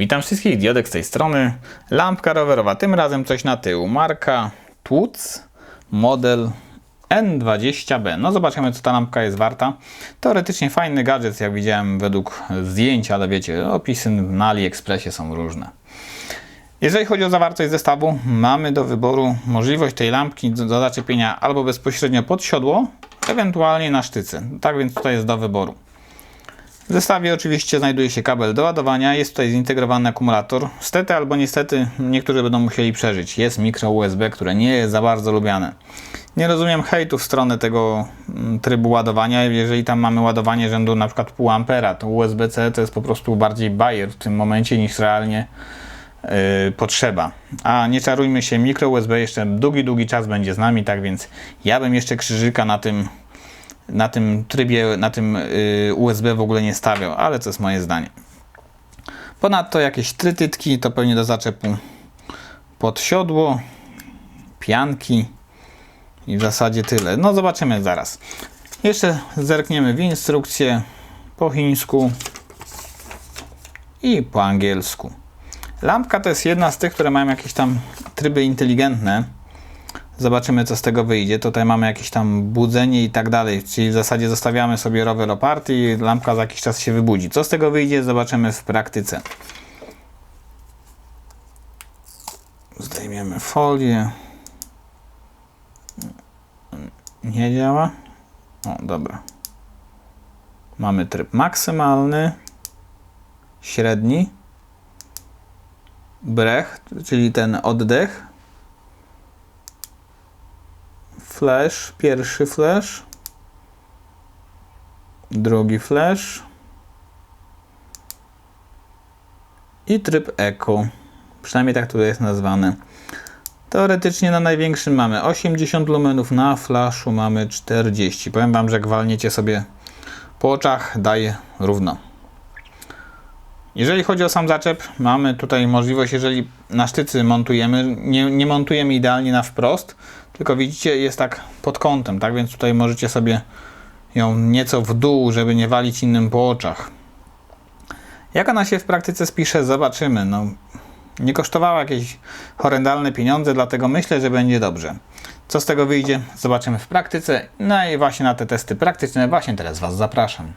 Witam wszystkich, Diodek z tej strony. Lampka rowerowa, tym razem coś na tył. Marka Tuc, model N20B. No zobaczymy, co ta lampka jest warta. Teoretycznie fajny gadżet, jak widziałem według zdjęć, ale wiecie, opisy na AliExpressie są różne. Jeżeli chodzi o zawartość zestawu, mamy do wyboru możliwość tej lampki do zaczepienia albo bezpośrednio pod siodło, ewentualnie na sztycy. Tak więc tutaj jest do wyboru. W zestawie oczywiście znajduje się kabel do ładowania, jest tutaj zintegrowany akumulator. Stety albo niestety niektórzy będą musieli przeżyć. Jest mikro USB, które nie jest za bardzo lubiane. Nie rozumiem hejtu w stronę tego mm, trybu ładowania. Jeżeli tam mamy ładowanie rzędu na przykład pół ampera, to USB-C to jest po prostu bardziej bajer w tym momencie niż realnie yy, potrzeba. A nie czarujmy się, mikro USB jeszcze długi, długi czas będzie z nami, tak więc ja bym jeszcze krzyżyka na tym na tym trybie, na tym y, USB w ogóle nie stawiał, ale to jest moje zdanie. Ponadto jakieś trytytki, to pewnie do zaczepu pod siodło, pianki i w zasadzie tyle. No zobaczymy zaraz. Jeszcze zerkniemy w instrukcję po chińsku i po angielsku. Lampka to jest jedna z tych, które mają jakieś tam tryby inteligentne. Zobaczymy, co z tego wyjdzie. Tutaj mamy jakieś tam budzenie i tak dalej. Czyli w zasadzie zostawiamy sobie rower oparty i lampka za jakiś czas się wybudzi. Co z tego wyjdzie, zobaczymy w praktyce. Zdejmiemy folię. Nie działa. O, dobra. Mamy tryb maksymalny, średni, brech, czyli ten oddech, flash, pierwszy flash, drugi flash i tryb eco. Przynajmniej tak tutaj jest nazwane. Teoretycznie na największym mamy 80 lumenów, na flashu mamy 40. Powiem Wam, że jak walniecie sobie po oczach, daje równo. Jeżeli chodzi o sam zaczep, mamy tutaj możliwość, jeżeli na sztycy montujemy, nie, nie montujemy idealnie na wprost, tylko widzicie, jest tak pod kątem, tak więc tutaj możecie sobie ją nieco w dół, żeby nie walić innym po oczach. Jak ona się w praktyce spisze, zobaczymy. No, nie kosztowała jakieś horrendalne pieniądze, dlatego myślę, że będzie dobrze. Co z tego wyjdzie, zobaczymy w praktyce. No i właśnie na te testy praktyczne właśnie teraz Was zapraszam.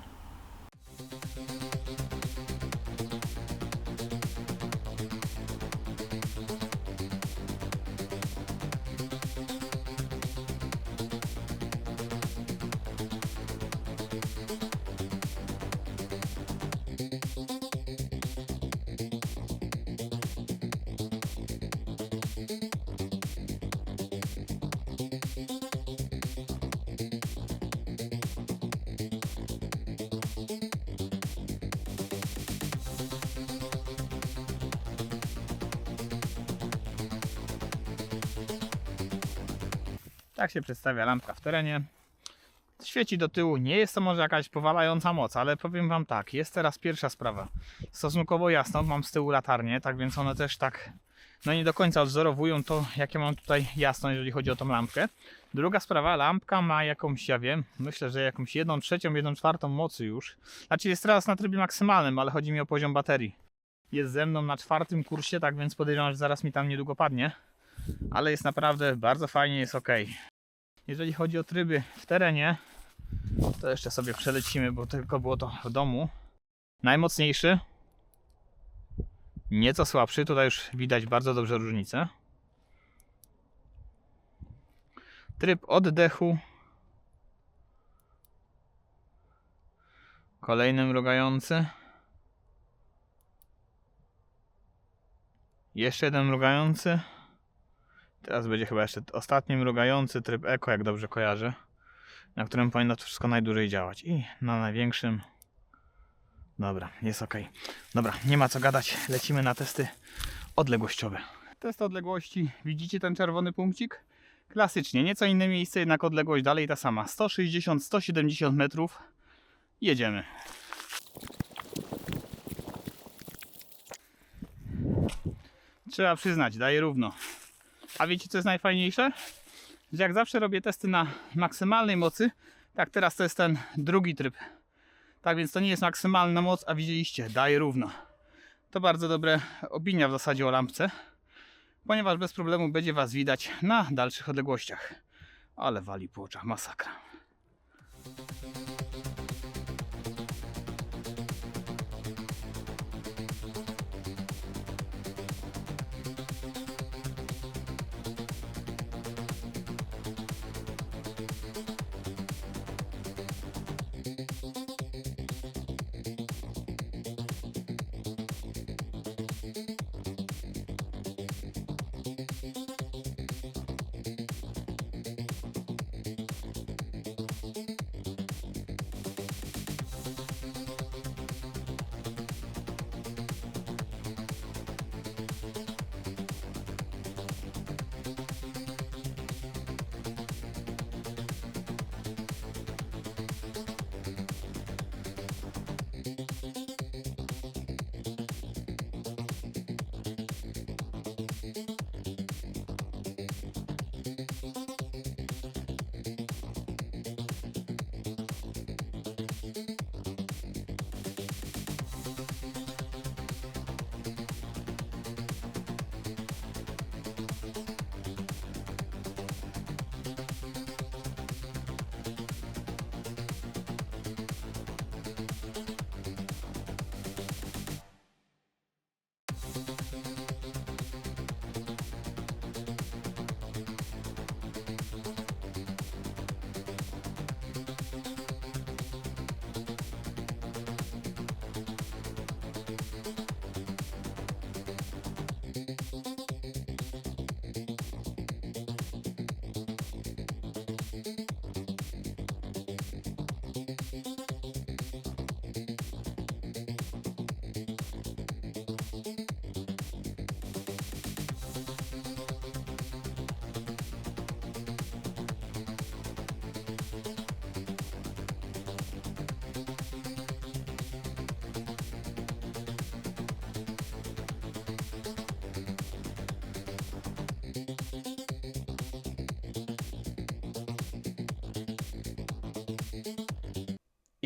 Tak się przedstawia lampka w terenie. Świeci do tyłu, nie jest to może jakaś powalająca moc, ale powiem Wam tak, jest teraz pierwsza sprawa. Stosunkowo jasno, mam z tyłu latarnię, tak więc one też tak, no nie do końca odwzorowują to, jakie mam tutaj jasno, jeżeli chodzi o tą lampkę. Druga sprawa, lampka ma jakąś, ja wiem, myślę, że jakąś jedną trzecią, jedną czwartą mocy już. Znaczy jest teraz na trybie maksymalnym, ale chodzi mi o poziom baterii. Jest ze mną na czwartym kursie, tak więc podejrzewam, że zaraz mi tam niedługo padnie. Ale jest naprawdę bardzo fajnie, jest ok. Jeżeli chodzi o tryby w terenie, to jeszcze sobie przelecimy, bo tylko było to w domu. Najmocniejszy, nieco słabszy, tutaj już widać bardzo dobrze różnicę. Tryb oddechu. Kolejny mrugający. Jeszcze jeden mrugający. Teraz będzie chyba jeszcze ostatni mrugający tryb Eco, jak dobrze kojarzę, na którym powinno to wszystko najdłużej działać. I na największym. Dobra, jest ok. Dobra, nie ma co gadać. Lecimy na testy odległościowe. Test odległości. Widzicie ten czerwony punkcik? Klasycznie, nieco inne miejsce, jednak odległość dalej ta sama. 160-170 metrów. Jedziemy. Trzeba przyznać, daje równo. A wiecie co jest najfajniejsze? Że jak zawsze robię testy na maksymalnej mocy, tak teraz to jest ten drugi tryb. Tak więc to nie jest maksymalna moc, a widzieliście, daje równo. To bardzo dobre opinia w zasadzie o lampce, ponieważ bez problemu będzie Was widać na dalszych odległościach. Ale wali po oczach, masakra.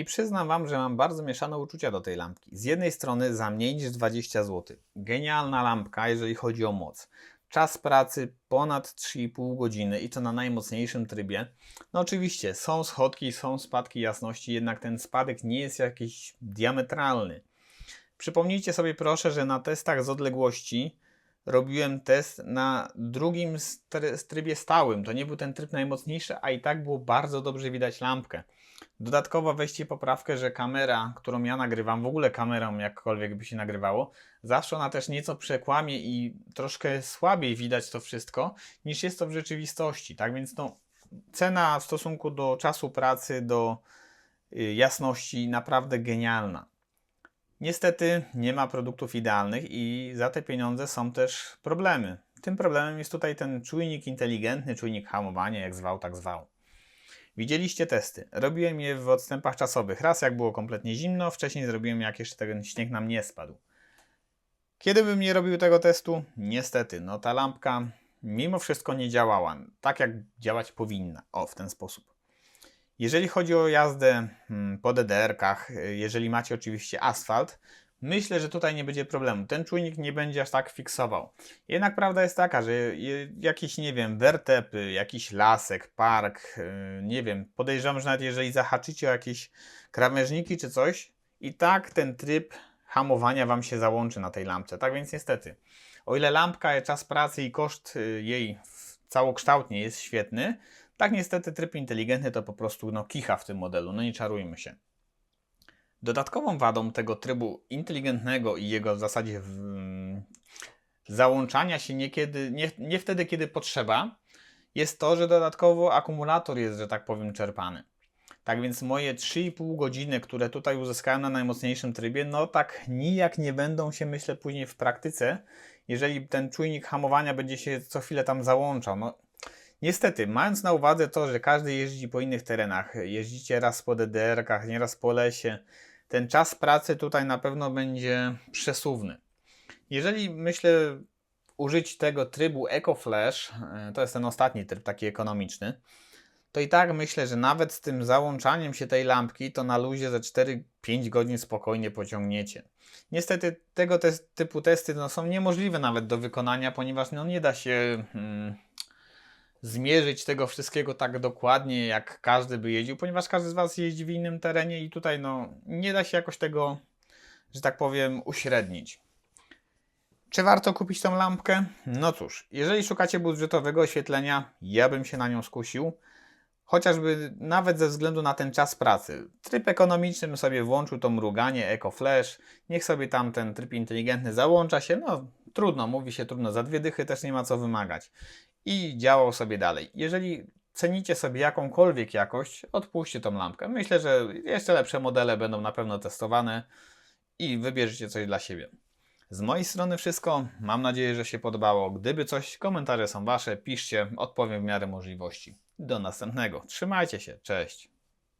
Przyznam Wam, że mam bardzo mieszane uczucia do tej lampki. Z jednej strony za mniej niż 20 zł. Genialna lampka, jeżeli chodzi o moc. Czas pracy ponad 3,5 godziny i to na najmocniejszym trybie. No oczywiście, są schodki, są spadki jasności, jednak ten spadek nie jest jakiś diametralny. Przypomnijcie sobie proszę, że na testach z odległości robiłem test na drugim trybie stałym. To nie był ten tryb najmocniejszy, a i tak było bardzo dobrze widać lampkę. Dodatkowo weźcie poprawkę, że kamera, którą ja nagrywam, w ogóle kamerą jakkolwiek by się nagrywało, zawsze ona też nieco przekłamie i troszkę słabiej widać to wszystko, niż jest to w rzeczywistości. Tak więc no, cena w stosunku do czasu pracy, do y, jasności naprawdę genialna. Niestety nie ma produktów idealnych i za te pieniądze są też problemy. Tym problemem jest tutaj ten czujnik inteligentny, czujnik hamowania, jak zwał, tak zwał. Widzieliście testy. Robiłem je w odstępach czasowych. Raz jak było kompletnie zimno, wcześniej zrobiłem jak jeszcze ten śnieg nam nie spadł. Kiedy bym nie robił tego testu? Niestety, no ta lampka mimo wszystko nie działała tak jak działać powinna. O, w ten sposób. Jeżeli chodzi o jazdę mm, po DDR-kach, y, jeżeli macie oczywiście asfalt, myślę, że tutaj nie będzie problemu. Ten czujnik nie będzie aż tak fiksował. Jednak prawda jest taka, że jakieś, nie wiem, wertepy, jakiś lasek, park, y, nie wiem, podejrzewam, że nawet jeżeli zahaczycie o jakieś krawężniki czy coś, i tak ten tryb hamowania Wam się załączy na tej lampce. Tak więc niestety, o ile lampka, czas pracy i koszt y, jej całokształtnie jest świetny, tak niestety tryb inteligentny to po prostu no, kicha w tym modelu, no nie czarujmy się. Dodatkową wadą tego trybu inteligentnego i jego w zasadzie w, mm, załączania się niekiedy, nie, nie wtedy, kiedy potrzeba, jest to, że dodatkowo akumulator jest, że tak powiem, czerpany. Tak więc moje 3,5 godziny, które tutaj uzyskałem na najmocniejszym trybie, no tak nijak nie będą się, myślę, później w praktyce, jeżeli ten czujnik hamowania będzie się co chwilę tam załączał. No, Niestety, mając na uwadze to, że każdy jeździ po innych terenach, jeździcie raz po DDR-kach, nieraz po lesie, ten czas pracy tutaj na pewno będzie przesuwny. Jeżeli myślę użyć tego trybu Eco Flash, e, to jest ten ostatni tryb, taki ekonomiczny, to i tak myślę, że nawet z tym załączaniem się tej lampki, to na luzie ze 4-5 godzin spokojnie pociągniecie. Niestety tego tes- typu testy no, są niemożliwe nawet do wykonania, ponieważ no, nie da się mm, zmierzyć tego wszystkiego tak dokładnie, jak każdy by jeździł, ponieważ każdy z Was jeździ w innym terenie i tutaj no, nie da się jakoś tego, że tak powiem, uśrednić. Czy warto kupić tą lampkę? No cóż, jeżeli szukacie budżetowego oświetlenia, ja bym się na nią skusił. Chociażby nawet ze względu na ten czas pracy. Tryb ekonomiczny sobie włączył to mruganie, Eco Flash. Niech sobie tam ten tryb inteligentny załącza się. No trudno, mówi się trudno, za dwie dychy też nie ma co wymagać. I działał sobie dalej. Jeżeli cenicie sobie jakąkolwiek jakość, odpuśćcie tą lampkę. Myślę, że jeszcze lepsze modele będą na pewno testowane i wybierzecie coś dla siebie. Z mojej strony wszystko. Mam nadzieję, że się podobało. Gdyby coś, komentarze są Wasze, piszcie, odpowiem w miarę możliwości. Do następnego. Trzymajcie się. Cześć.